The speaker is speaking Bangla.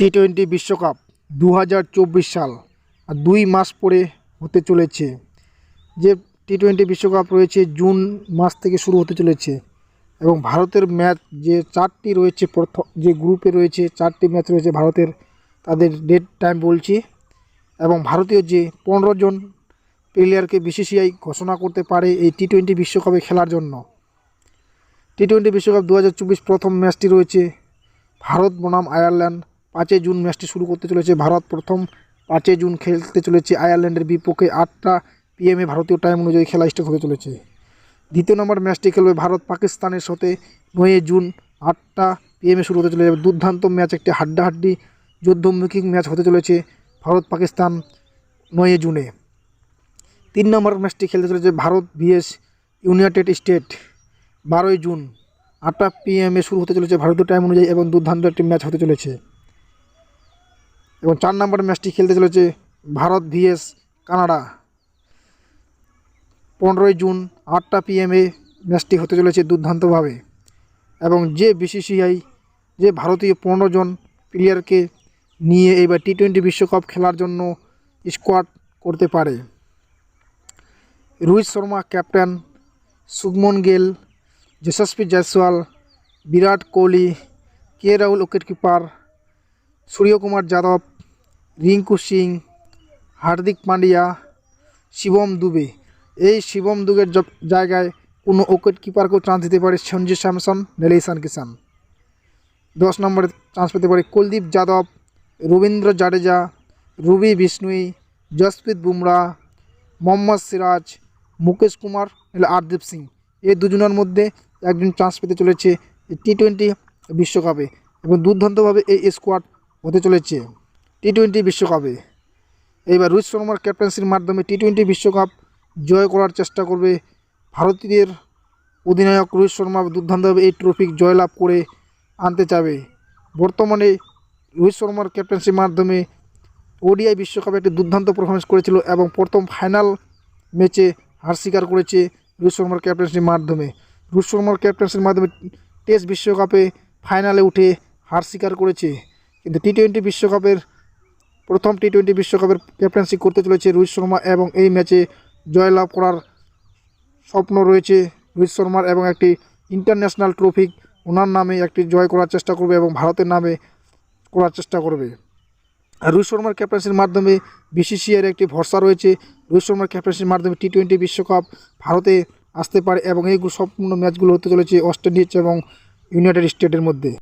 টি টোয়েন্টি বিশ্বকাপ দু হাজার চব্বিশ সাল আর দুই মাস পরে হতে চলেছে। যে টি টোয়েন্টি বিশ্বকাপ রয়েছে জুন মাস থেকে শুরু হতে চলেছে এবং ভারতের ম্যাচ যে চারটি রয়েছে প্রথম যে গ্রুপে রয়েছে, চারটি ম্যাচ রয়েছে ভারতের, তাদের ডেট টাইম বলছি এবং ভারতীয় যে পনেরো জন প্লেয়ারকে বিসিসিআই ঘোষণা করতে পারে এই টি টোয়েন্টি বিশ্বকাপে খেলার জন্য। টি টোয়েন্টি বিশ্বকাপ দু হাজার চব্বিশ প্রথম ম্যাচটি রয়েছে ভারত বনাম আয়ারল্যান্ড পাঁচই জুন ম্যাচটি শুরু করতে চলেছে ভারত। প্রথম পাঁচই জুন খেলতে চলেছে আয়ারল্যান্ডের বিপক্ষে আটটা পিএমএ ভারতীয় টাইম অনুযায়ী খেলা স্টার্ট হতে চলেছে। দ্বিতীয় নম্বর ম্যাচটি খেলবে ভারত পাকিস্তানের সাথে। নয়ই জুন আটটা পিএমএ শুরু হতে চলেছে। দুর্দান্ত ম্যাচ, একটি হাড্ডাহাড্ডি যুদ্ধমুখী ম্যাচ হতে চলেছে ভারত পাকিস্তান নয়ই জুনে। তিন নম্বর ম্যাচটি খেলতে চলেছে ভারত ভিএস ইউনাইটেড স্টেট বারোই জুন আটটা পিএমে শুরু হতে চলেছে ভারতীয় টাইম অনুযায়ী এবং দুর্দান্ত একটি ম্যাচ হতে চলেছে। এবং চার নম্বর ম্যাচটি খেলতে চলেছে ভারত ভিএস কানাডা। পনেরোই জুন আটটা পিএমে ম্যাচটি হতে চলেছে দুর্দান্তভাবে এবং যে বিসিসিআই যে ভারতীয় পনেরো জন প্লেয়ারকে নিয়ে এবার টি টোয়েন্টি বিশ্বকাপ খেলার জন্য স্কোয়াড করতে পারে। Rohit Sharma captain Shubman Gill, Yashasvi Jaiswal, Virat Kohli, K Rahul wicket keeper Suryakumar Yadav, Rinku Singh, Hardik Pandya Shivam Dube. এই শিবম দুবের জায়গায় কোনো উইকেট কিপারকেও চান্স দিতে পারে সঞ্জু স্যামসন নেলেসান কিষান দশ নম্বরে চান্স পেতে পারে কুলদীপ যাদব, রবীন্দ্র জাডেজা, রবি বিষ্ণুই, জসপ্রীত বুমরা, মোহাম্মদ সিরাজ, মুকেশ কুমার আরদীপ সিং। এই দুজনের মধ্যে একজন চান্স পেতে চলেছে টি টোয়েন্টি বিশ্বকাপে এবং দুর্দান্তভাবে এই স্কোয়াড হতে চলেছে টি টোয়েন্টি বিশ্বকাপে। এইবার রোহিত শর্মার ক্যাপ্টেন্সির মাধ্যমে টি টোয়েন্টি বিশ্বকাপ জয় করার চেষ্টা করবে ভারতীয়দের অধিনায়ক রোহিত শর্মা। দুর্দান্তভাবে এই ট্রফি জয়লাভ করে আনতে চাবে। বর্তমানে রোহিত শর্মার ক্যাপ্টেন্সির মাধ্যমে ওডিআই বিশ্বকাপে একটি দুর্দান্ত পারফরমেন্স করেছিল এবং প্রথম ফাইনাল ম্যাচে হার স্বীকার করেছে রোহিত শর্মার ক্যাপ্টেন্সির মাধ্যমে। রোহিত শর্মার ক্যাপ্টেন্সির মাধ্যমে টেস্ট বিশ্বকাপে ফাইনালে উঠে হার স্বীকার করেছে। কিন্তু টি টোয়েন্টি বিশ্বকাপের প্রথম টি টোয়েন্টি বিশ্বকাপের ক্যাপ্টেন্সি করতে চলেছে রোহিত শর্মা এবং এই ম্যাচে জয়লাভ করার স্বপ্ন রয়েছে রোহিত শর্মার এবং একটি ইন্টারন্যাশনাল ট্রফি ওনার নামে একটি জয় করার চেষ্টা করবে এবং ভারতের নামে করার চেষ্টা করবে। আর রোহিত শর্মার ক্যাপ্টেন্সির মাধ্যমে বিসিসিআইয়ের একটি ভরসা রয়েছে। রোহিত শর্মার ক্যাপ্টেন্সির মাধ্যমে টি টোয়েন্টি বিশ্বকাপ ভারতে আসতে পারে এবং এই সম্পূর্ণ ম্যাচগুলো হতে চলেছে ওয়েস্ট ইন্ডিজ এবং ইউনাইটেড স্টেটের মধ্যে।